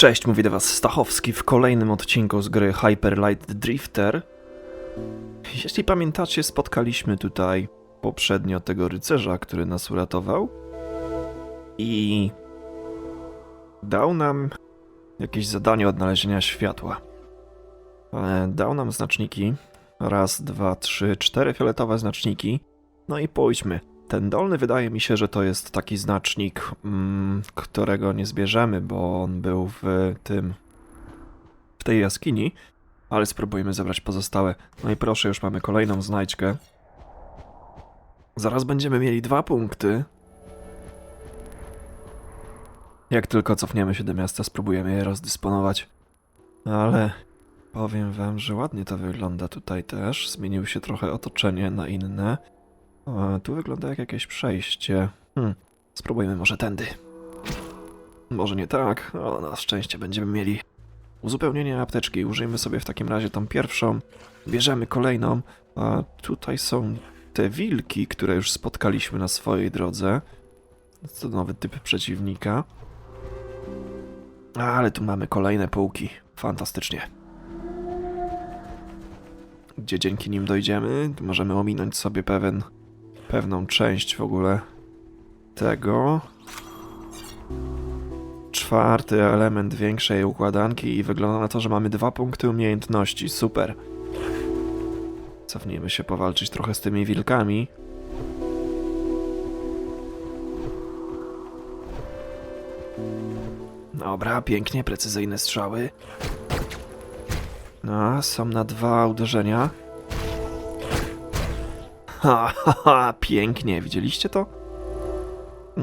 Cześć, mówi do Was Stachowski w kolejnym odcinku z gry Hyper Light Drifter. Jeśli pamiętacie, spotkaliśmy tutaj poprzednio tego rycerza, który nas uratował i dał nam jakieś zadanie odnalezienia światła. E, Dał nam znaczniki. Raz, dwa, trzy, cztery fioletowe znaczniki. No i pójdźmy. Ten dolny wydaje mi się, że to jest taki znacznik, mm, którego nie zbierzemy, bo on był w tym. w tej jaskini. Ale spróbujmy zebrać pozostałe. No i proszę, już mamy kolejną znajdźkę. Zaraz będziemy mieli dwa punkty. Jak tylko cofniemy się do miasta, spróbujemy je rozdysponować. Ale powiem wam, że ładnie to wygląda tutaj też. Zmieniło się trochę otoczenie na inne. O, tu wygląda jak jakieś przejście. Hmm. Spróbujmy może tędy. Może nie tak. O, na szczęście będziemy mieli uzupełnienie apteczki. Użyjmy sobie w takim razie tą pierwszą. Bierzemy kolejną. A tutaj są te wilki, które już spotkaliśmy na swojej drodze. To nowy typ przeciwnika. Ale tu mamy kolejne półki. Fantastycznie. Gdzie dzięki nim dojdziemy, możemy ominąć sobie pewien pewną część w ogóle tego. Czwarty element większej układanki i wygląda na to, że mamy dwa punkty umiejętności. Super. Cofnijmy się powalczyć trochę z tymi wilkami. Dobra, pięknie, precyzyjne strzały. No, są na dwa uderzenia. Ha, ha, ha, pięknie, widzieliście to?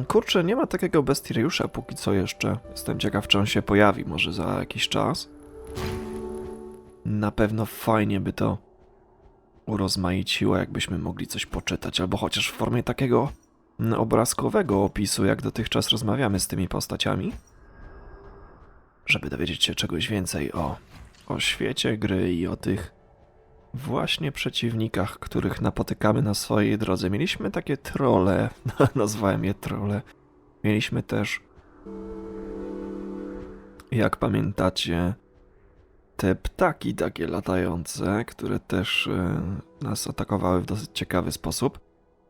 Kurczę, nie ma takiego bestiariusza póki co jeszcze. Jestem ciekaw, czy on się pojawi może za jakiś czas. Na pewno fajnie by to urozmaiciło, jakbyśmy mogli coś poczytać, albo chociaż w formie takiego obrazkowego opisu, jak dotychczas rozmawiamy z tymi postaciami. Żeby dowiedzieć się czegoś więcej o, o świecie gry i o tych właśnie przeciwnikach, których napotykamy na swojej drodze. Mieliśmy takie trole, nazwałem je trole. Mieliśmy też, jak pamiętacie, te ptaki takie latające, które też e, nas atakowały w dosyć ciekawy sposób.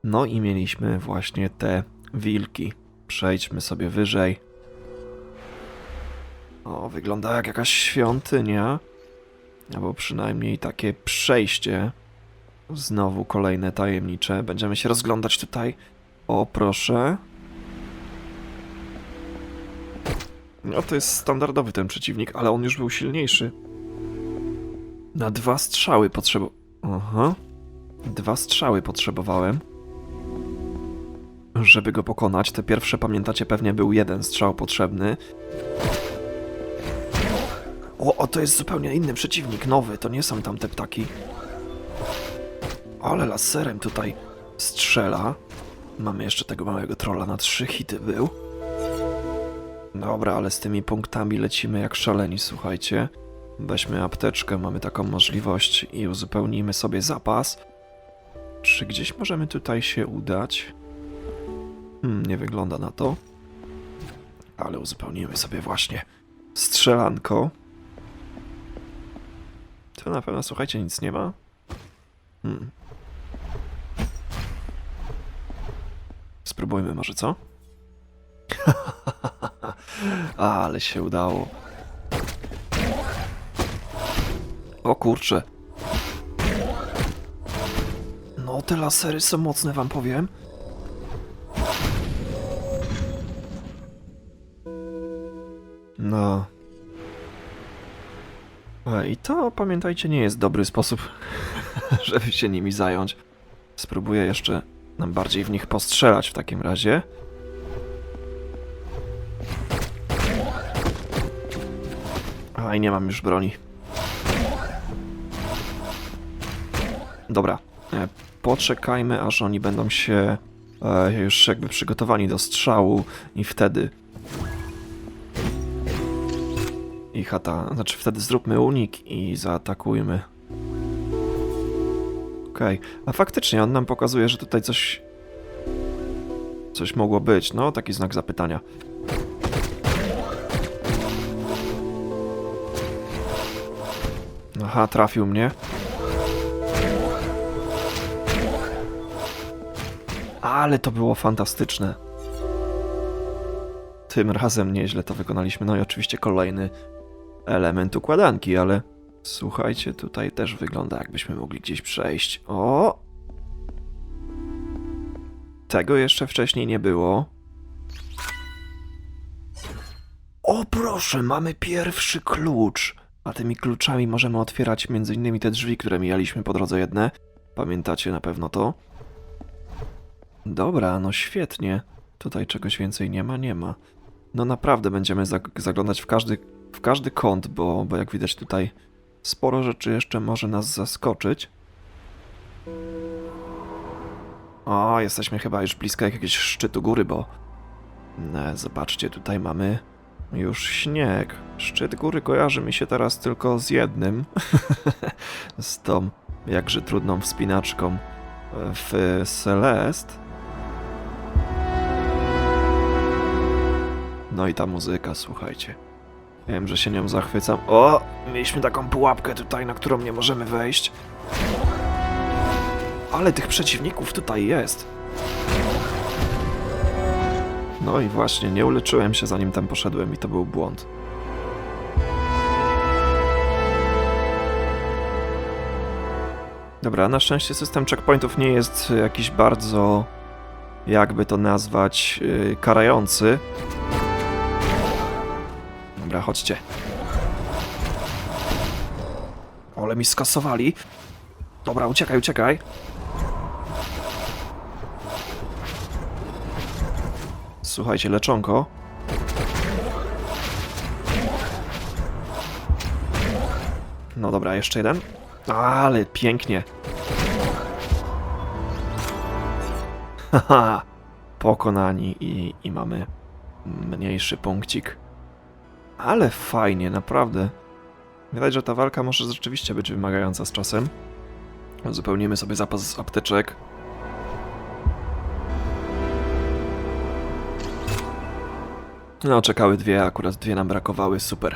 No i mieliśmy właśnie te wilki. Przejdźmy sobie wyżej. O, wygląda jak jakaś świątynia. Albo przynajmniej takie przejście. Znowu kolejne tajemnicze. Będziemy się rozglądać tutaj. O, proszę. No to jest standardowy ten przeciwnik, ale on już był silniejszy. Na dwa strzały potrzeba... Aha. Dwa strzały potrzebowałem. Żeby go pokonać. Te pierwsze, pamiętacie, pewnie był jeden strzał potrzebny. O, o, to jest zupełnie inny przeciwnik, nowy, to nie są tamte ptaki. Ale laserem tutaj strzela. Mamy jeszcze tego małego trolla na trzy hity był. Dobra, ale z tymi punktami lecimy jak szaleni, słuchajcie. Weźmy apteczkę, mamy taką możliwość i uzupełnijmy sobie zapas. Czy gdzieś możemy tutaj się udać? Hmm, nie wygląda na to. Ale uzupełnimy sobie właśnie strzelanko. Tu na pewno, słuchajcie, nic nie ma. Hmm. Spróbujmy może, co? Ale się udało. O kurcze. No, te lasery są mocne, wam powiem. No. I to, pamiętajcie, nie jest dobry sposób, żeby się nimi zająć. Spróbuję jeszcze nam bardziej w nich postrzelać w takim razie. A i nie mam już broni. Dobra, e, poczekajmy, aż oni będą się e, już jakby przygotowani do strzału i wtedy i chata. Znaczy wtedy zróbmy unik i zaatakujmy. Okej, okay. a faktycznie on nam pokazuje, że tutaj coś... Coś mogło być. No, taki znak zapytania. Aha, trafił mnie. Ale to było fantastyczne. Tym razem nieźle to wykonaliśmy. No i oczywiście kolejny element układanki, ale słuchajcie, tutaj też wygląda jakbyśmy mogli gdzieś przejść. O! Tego jeszcze wcześniej nie było. O proszę, mamy pierwszy klucz. A tymi kluczami możemy otwierać m.in. te drzwi, które mijaliśmy po drodze jedne. Pamiętacie na pewno to? Dobra, no świetnie. Tutaj czegoś więcej nie ma, nie ma. No naprawdę będziemy zag- zaglądać w każdy, w każdy kąt, bo, bo jak widać tutaj sporo rzeczy jeszcze może nas zaskoczyć. O, jesteśmy chyba już blisko jakiegoś szczytu góry, bo e, zobaczcie, tutaj mamy już śnieg. Szczyt góry kojarzy mi się teraz tylko z jednym. z tą jakże trudną wspinaczką e, w Celest. No i ta muzyka, słuchajcie. Wiem, że się nią zachwycam. O! Mieliśmy taką pułapkę tutaj, na którą nie możemy wejść. Ale tych przeciwników tutaj jest. No i właśnie, nie uleczyłem się zanim tam poszedłem i to był błąd. Dobra, na szczęście system checkpointów nie jest jakiś bardzo, jakby to nazwać, yy, karający. Dobra, chodźcie. Ole mi skasowali. Dobra, uciekaj, uciekaj. Słuchajcie, leczonko. No dobra, jeszcze jeden. Ale pięknie. Haha, pokonani i, i mamy mniejszy punkcik. Ale fajnie, naprawdę. Widać, że ta walka może rzeczywiście być wymagająca z czasem. Uzupełnimy sobie zapas apteczek. No, czekały dwie, akurat dwie nam brakowały, super.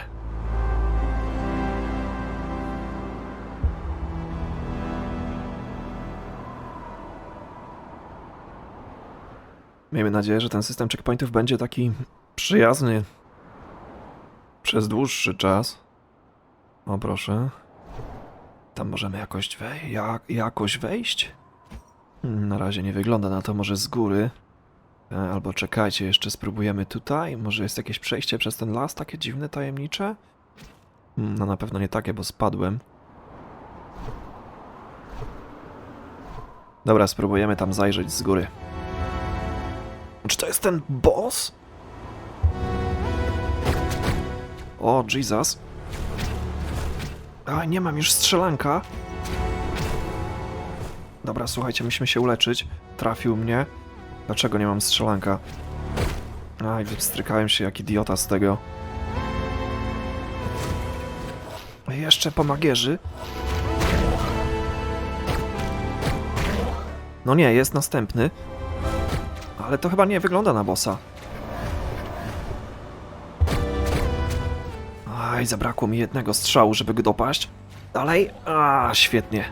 Miejmy nadzieję, że ten system checkpointów będzie taki przyjazny przez dłuższy czas. O proszę. Tam możemy jakoś, wej jak jakoś wejść? Hmm, Na razie nie wygląda na to, może z góry. E, Albo czekajcie, jeszcze spróbujemy tutaj. Może jest jakieś przejście przez ten las, takie dziwne, tajemnicze? Hmm, No na pewno nie takie, bo spadłem. Dobra, spróbujemy tam zajrzeć z góry. Czy to jest ten boss? O, Jesus. A, nie mam już strzelanka. Dobra, słuchajcie, musimy się uleczyć. Trafił mnie. Dlaczego nie mam strzelanka? Aj, wystrykałem się jak idiota z tego. Jeszcze pomagierzy. No nie, jest następny. Ale to chyba nie wygląda na bossa. Aj, zabrakło mi jednego strzału, żeby go dopaść. Dalej. A, świetnie.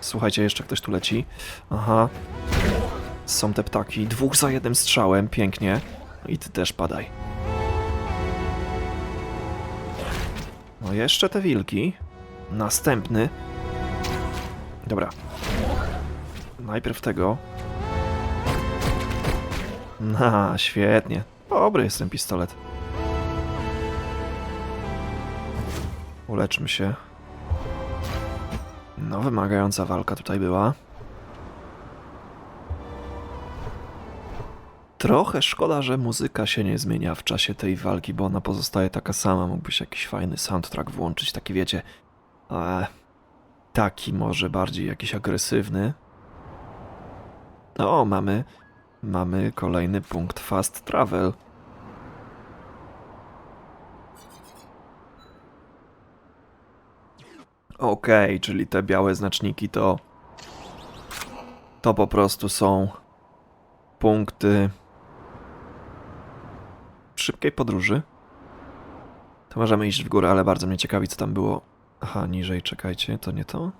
Słuchajcie, jeszcze ktoś tu leci. Aha. Są te ptaki. Dwóch za jednym strzałem. Pięknie. I ty też padaj. No jeszcze te wilki. Następny. Dobra. Najpierw tego. Na, świetnie. Dobry jest ten pistolet. Uleczmy się. No, wymagająca walka tutaj była. Trochę szkoda, że muzyka się nie zmienia w czasie tej walki, bo ona pozostaje taka sama. Mógłbyś jakiś fajny soundtrack włączyć, taki wiecie. E, taki może bardziej jakiś agresywny. O, mamy. Mamy kolejny punkt fast travel. Okej, czyli te białe znaczniki to. To po prostu są punkty szybkiej podróży. To możemy iść w górę, ale bardzo mnie ciekawi, co tam było. Aha, niżej, czekajcie, to nie to?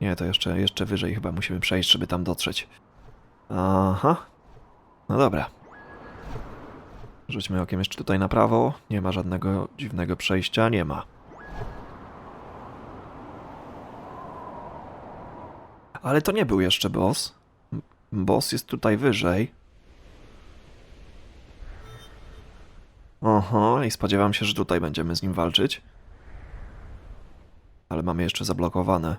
Nie, to jeszcze, jeszcze wyżej chyba musimy przejść, żeby tam dotrzeć. Aha. No dobra. Rzućmy okiem jeszcze tutaj na prawo. Nie ma żadnego dziwnego przejścia, nie ma. Ale to nie był jeszcze boss. Boss jest tutaj wyżej. Oho, i spodziewam się, że tutaj będziemy z nim walczyć. Ale mamy jeszcze zablokowane.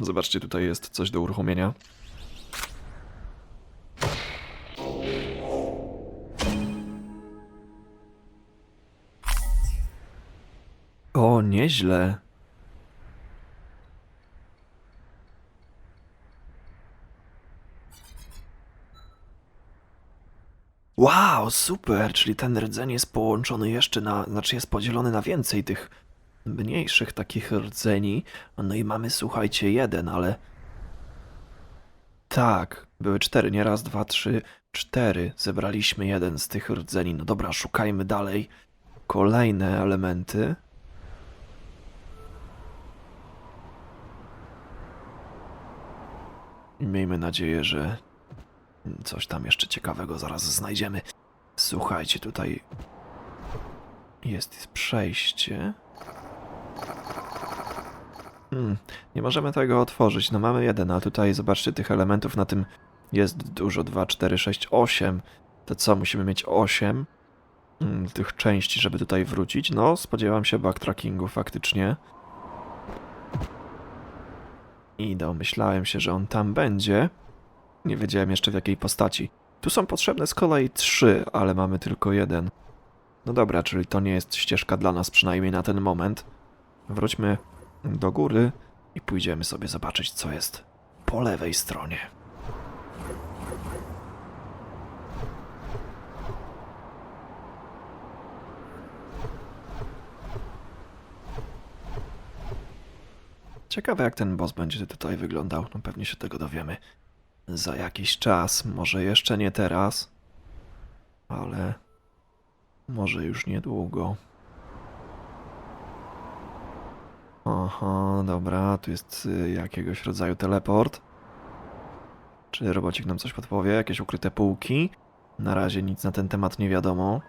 Zobaczcie, tutaj jest coś do uruchomienia. O, nieźle. Wow, super, czyli ten rdzeń jest połączony jeszcze na, znaczy jest podzielony na więcej tych mniejszych takich rdzeni. No i mamy, słuchajcie, jeden, ale... Tak, były cztery, nie raz, dwa, trzy, cztery. Zebraliśmy jeden z tych rdzeni. No dobra, szukajmy dalej. Kolejne elementy. Miejmy nadzieję, że coś tam jeszcze ciekawego zaraz znajdziemy. Słuchajcie, tutaj jest przejście. Hmm, nie możemy tego otworzyć. No mamy jeden, a tutaj zobaczcie tych elementów na tym jest dużo. 2, 4, 6, 8. To co, musimy mieć 8 mm, tych części, żeby tutaj wrócić? No, spodziewam się backtrackingu faktycznie. I domyślałem się, że on tam będzie. Nie wiedziałem jeszcze w jakiej postaci. Tu są potrzebne z kolei trzy, ale mamy tylko jeden. No dobra, czyli to nie jest ścieżka dla nas, przynajmniej na ten moment. Wróćmy do góry i pójdziemy sobie zobaczyć, co jest po lewej stronie. Ciekawe, jak ten boss będzie tutaj wyglądał. No pewnie się tego dowiemy za jakiś czas. Może jeszcze nie teraz, ale może już niedługo. Aha, dobra, tu jest y, jakiegoś rodzaju teleport. Czy robocik nam coś podpowie? Jakieś ukryte półki? Na razie nic na ten temat nie wiadomo.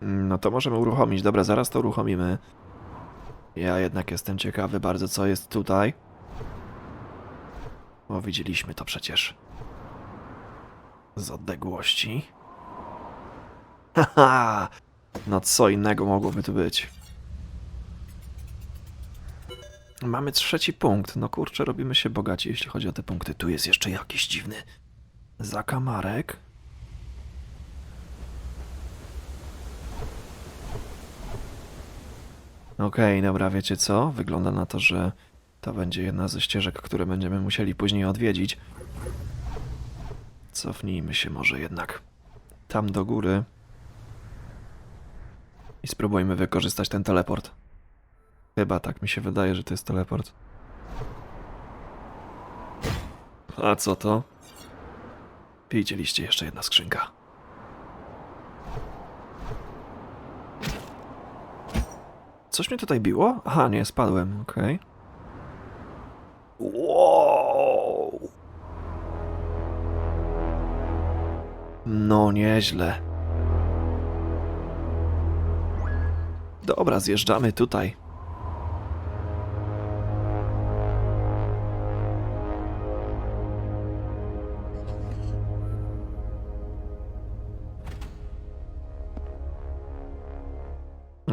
No to możemy uruchomić. Dobra, zaraz to uruchomimy. Ja jednak jestem ciekawy bardzo, co jest tutaj. Bo widzieliśmy to przecież. Z odległości. Haha! No co innego mogłoby tu być? Mamy trzeci punkt. No kurczę, robimy się bogaci, jeśli chodzi o te punkty. Tu jest jeszcze jakiś dziwny zakamarek. Okej, dobra, wiecie co? Wygląda na to, że to będzie jedna ze ścieżek, które będziemy musieli później odwiedzić. Cofnijmy się może jednak tam do góry i spróbujmy wykorzystać ten teleport. Chyba tak mi się wydaje, że to jest teleport. A co to? Widzieliście jeszcze jedna skrzynka. Coś mnie tutaj biło? Aha, nie, spadłem, okej. Wow! No, nieźle. Dobra, zjeżdżamy tutaj.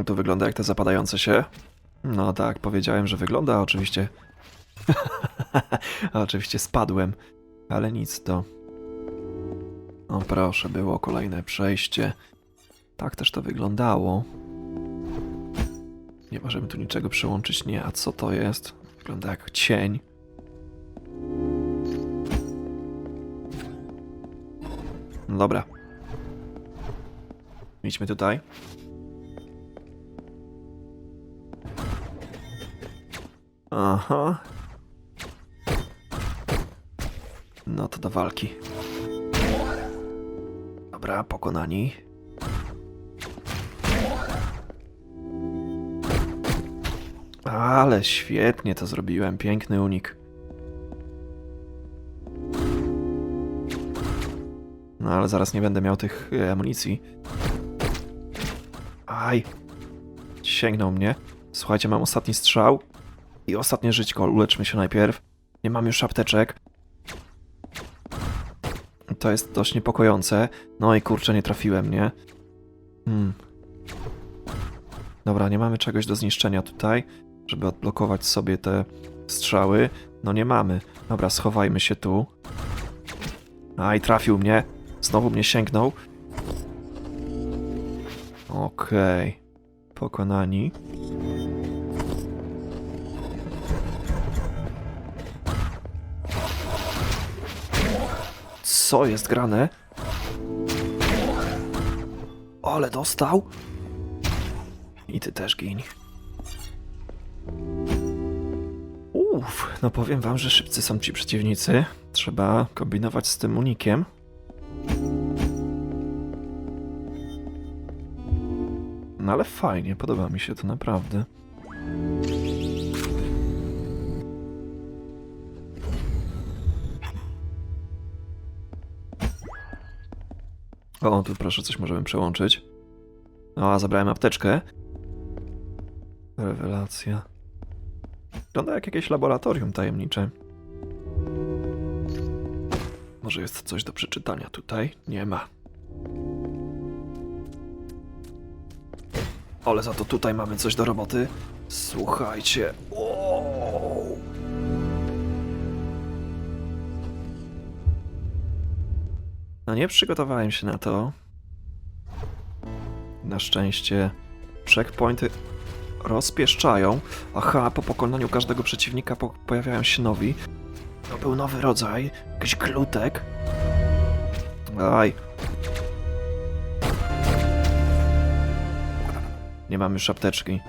To wygląda jak te zapadające się. No tak, powiedziałem, że wygląda, oczywiście. oczywiście spadłem, ale nic to. O proszę, było kolejne przejście. Tak też to wyglądało. Nie możemy tu niczego przyłączyć, nie. A co to jest? Wygląda jak cień. No Dobra. Idźmy tutaj. Aha. No to do walki. Dobra, pokonani. Ale świetnie to zrobiłem, piękny unik. No ale zaraz nie będę miał tych e, amunicji. Aj. Sięgnął mnie. Słuchajcie, mam ostatni strzał i ostatnie żyćko. Uleczmy się najpierw. Nie mam już apteczek. To jest dość niepokojące. No i kurczę, nie trafiłem, nie? Hmm. Dobra, nie mamy czegoś do zniszczenia tutaj, żeby odblokować sobie te strzały. No nie mamy. Dobra, schowajmy się tu. Aj, trafił mnie. Znowu mnie sięgnął. Okej. Pokonani. Co jest grane? Ale dostał. I ty też gin. Uff, no powiem wam, że szybcy są ci przeciwnicy. Trzeba kombinować z tym unikiem. No ale fajnie, podoba mi się to naprawdę. O, tu proszę, coś możemy przełączyć. O, zabrałem apteczkę. Rewelacja. Wygląda jak jakieś laboratorium tajemnicze. Może jest coś do przeczytania tutaj? Nie ma. Ale za to tutaj mamy coś do roboty. Słuchajcie. Wow. No nie przygotowałem się na to. Na szczęście checkpointy rozpieszczają. Aha, po pokonaniu każdego przeciwnika po pojawiają się nowi. To był nowy rodzaj, jakiś glutek. Aj. Nie mam już apteczki.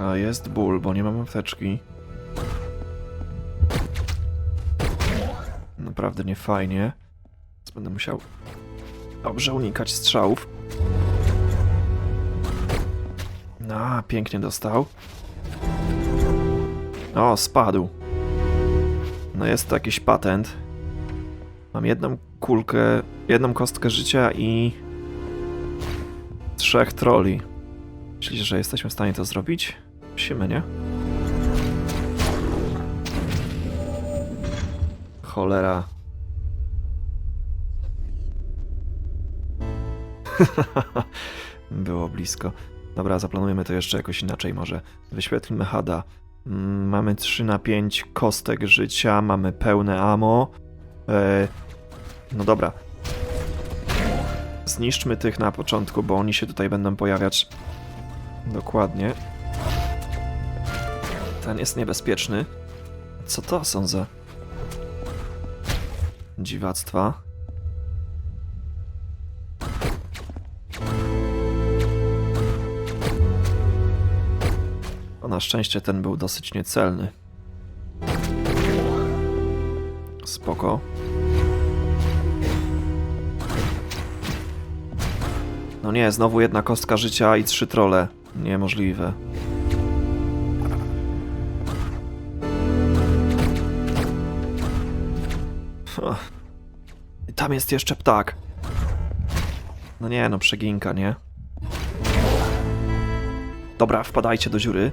A jest ból, bo nie mam apteczki. Naprawdę nie fajnie. Więc będę musiał dobrze unikać strzałów. A, pięknie dostał. O, spadł. No jest to jakiś patent. Mam jedną kulkę, jedną kostkę życia i trzech troli. Myślisz, że jesteśmy w stanie to zrobić? Musimy, nie? Cholera. Było blisko. Dobra, zaplanujemy to jeszcze jakoś inaczej może. Wyświetlmy hada. Mm, Mamy 3 na 5 kostek życia, mamy pełne ammo. E, no dobra. Zniszczmy tych na początku, bo oni się tutaj będą pojawiać. Dokładnie. Ten jest niebezpieczny. Co to są za dziwactwa? O, na szczęście ten był dosyć niecelny. Spoko. No nie, znowu jedna kostka życia i trzy trole. Niemożliwe. Tam jest jeszcze ptak. No nie, no przeginka, nie? Dobra, wpadajcie do dziury.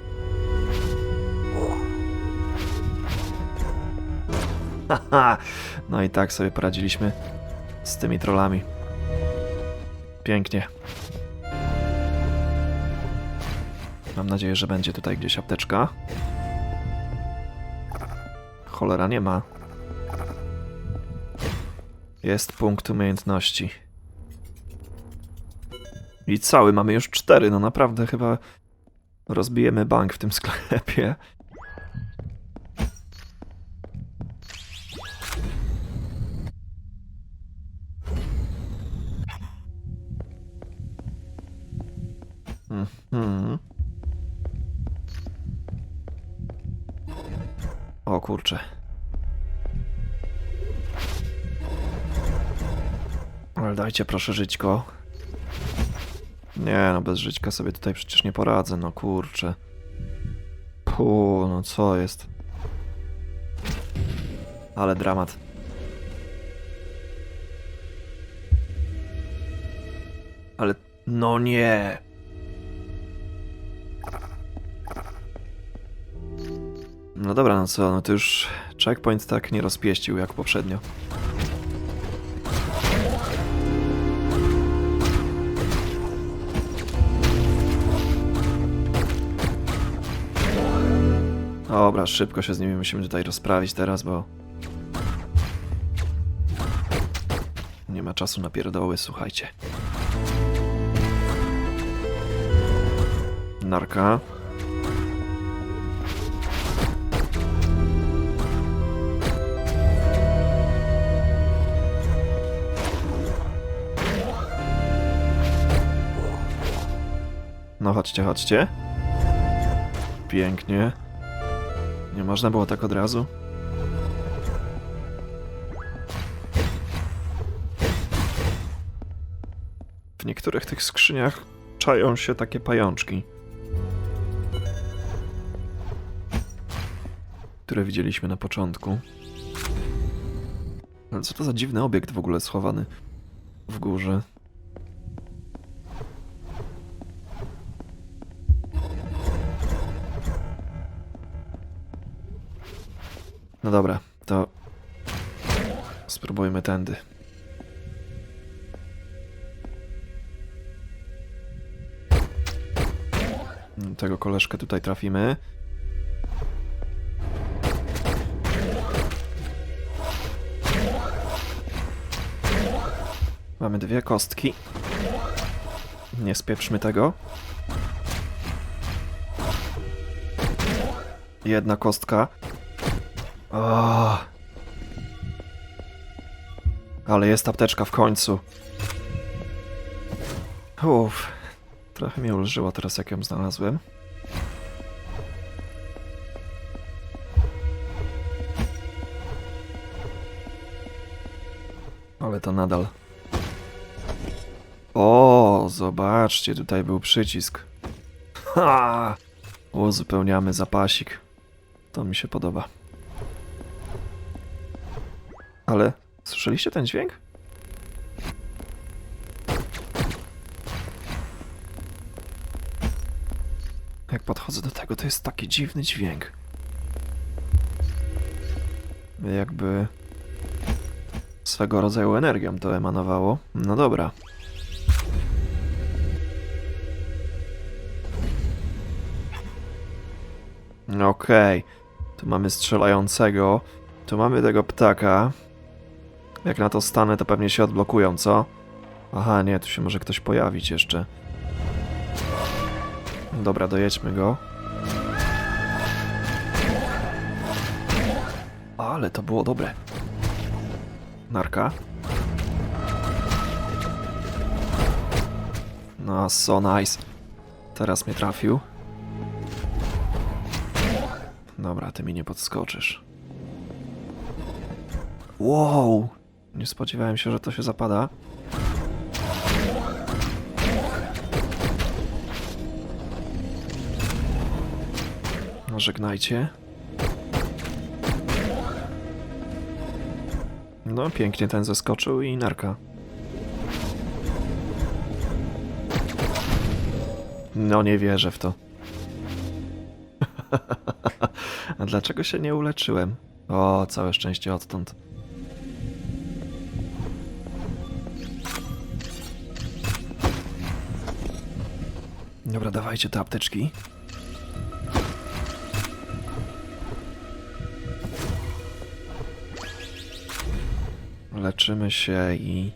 Haha, no i tak sobie poradziliśmy z tymi trollami. Pięknie. Mam nadzieję, że będzie tutaj gdzieś apteczka. Cholera nie ma. Jest punkt umiejętności. I cały, mamy już cztery, no naprawdę chyba rozbijemy bank w tym sklepie. Mhm. O kurczę. Ale dajcie proszę żyćko. Nie no, bez żyćka sobie tutaj przecież nie poradzę, no kurczę. Pu, no co jest? Ale dramat. Ale, no nie! No dobra, no co, no to już checkpoint tak nie rozpieścił jak poprzednio. Dobra, szybko się z nimi musimy tutaj rozprawić teraz, bo... Nie ma czasu na pierdoły, słuchajcie. Narka. No chodźcie, chodźcie. Pięknie. Nie można było tak od razu? W niektórych tych skrzyniach czają się takie pajączki. Które widzieliśmy na początku. Ale co to za dziwny obiekt w ogóle schowany w górze? No dobra, to spróbujmy tędy. Tego koleżkę tutaj trafimy. Mamy dwie kostki. Nie spieprzmy tego. Jedna kostka. O. Ale jest apteczka w końcu. Uff. Trochę mnie ulżyło teraz, jak ją znalazłem. Ale to nadal. O, zobaczcie, tutaj był przycisk. Ha! Uzupełniamy zapasik. To mi się podoba. Ale słyszeliście ten dźwięk? Jak podchodzę do tego, to jest taki dziwny dźwięk. Jakby swego rodzaju energią to emanowało. No dobra. Okej. Tu mamy strzelającego. Tu mamy tego ptaka. Jak na to stanę, to pewnie się odblokują, co? Aha, nie, tu się może ktoś pojawić jeszcze. Dobra, dojedźmy go. Ale to było dobre. Narka. No, so nice. Teraz mnie trafił. Dobra, ty mi nie podskoczysz. Wow! Nie spodziewałem się, że to się zapada. No, żegnajcie. No, pięknie ten zeskoczył i narka. No, nie wierzę w to. A dlaczego się nie uleczyłem? O, całe szczęście odtąd. Dobra, dawajcie te apteczki. Leczymy się i...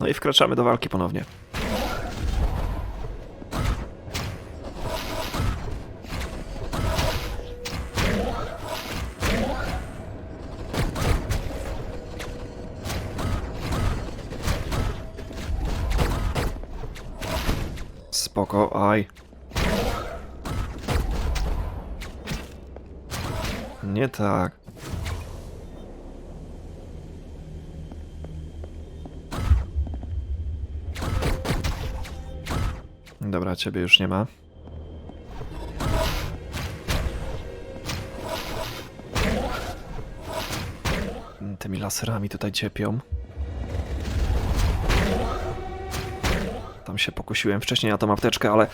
No i wkraczamy do walki ponownie. Tak. Dobra, ciebie już nie ma. Tymi laserami tutaj ciepią. Tam się pokusiłem wcześniej na tą apteczkę, ale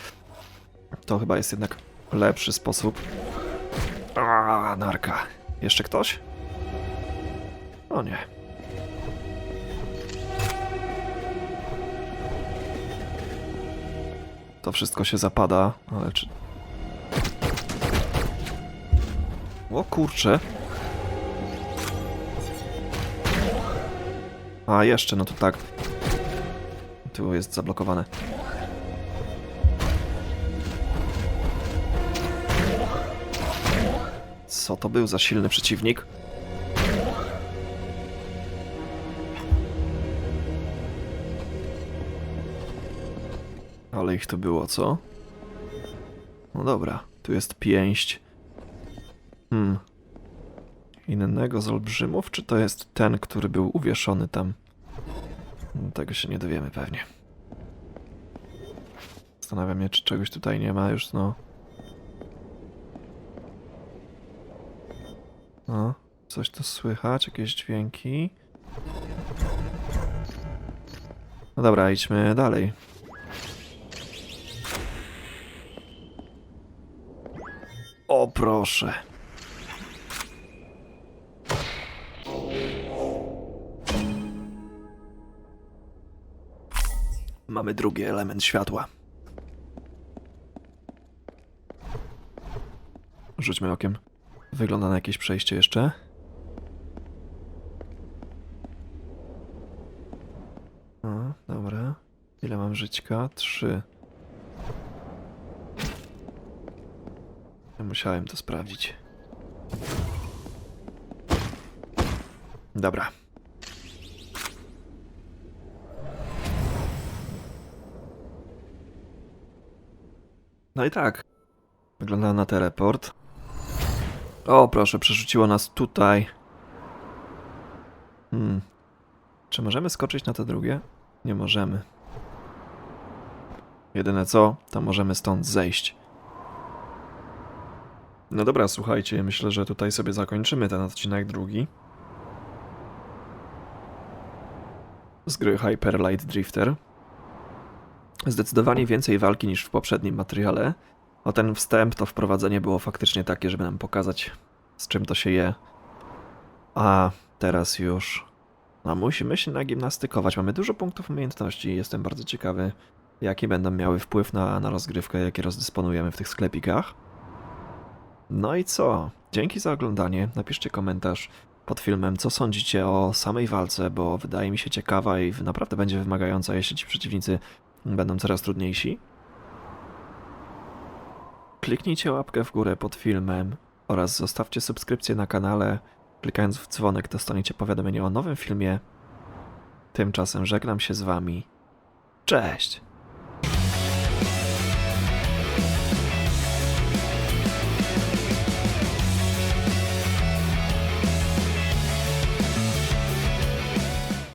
to chyba jest jednak lepszy sposób. A, narka. Jeszcze ktoś? O nie. To wszystko się zapada, ale czy... O kurcze. A, jeszcze, no to tak. Tu jest zablokowane. Co to był za silny przeciwnik? Ale ich tu było, co? No dobra, tu jest pięść. Hmm. Innego z olbrzymów, czy to jest ten, który był uwieszony tam? Tego się nie dowiemy pewnie. Zastanawiam się, czy czegoś tutaj nie ma już, no. No, coś tu słychać, jakieś dźwięki. No dobra, idźmy dalej. O proszę. Mamy drugi element światła. Rzućmy okiem. Wygląda na jakieś przejście jeszcze. O, dobra. Ile mam żyćka? Trzy. Ja Musiałem to sprawdzić. Dobra. No i tak. Wygląda na teleport. O, proszę, przerzuciło nas tutaj. Hmm. Czy możemy skoczyć na to drugie? Nie możemy. Jedyne co, to możemy stąd zejść. No dobra, słuchajcie, myślę, że tutaj sobie zakończymy ten odcinek drugi. Z gry Hyper Light Drifter. Zdecydowanie więcej walki niż w poprzednim materiale. O ten wstęp, to wprowadzenie było faktycznie takie, żeby nam pokazać, z czym to się je. A teraz już. No, musimy się nagimnastykować. Mamy dużo punktów umiejętności i jestem bardzo ciekawy, jaki będą miały wpływ na, na rozgrywkę, jakie rozdysponujemy w tych sklepikach. No i co? Dzięki za oglądanie. Napiszcie komentarz pod filmem, co sądzicie o samej walce, bo wydaje mi się ciekawa i naprawdę będzie wymagająca, jeśli ci przeciwnicy będą coraz trudniejsi. Kliknijcie łapkę w górę pod filmem oraz zostawcie subskrypcję na kanale. Klikając w dzwonek dostaniecie powiadomienie o nowym filmie. Tymczasem żegnam się z wami. Cześć!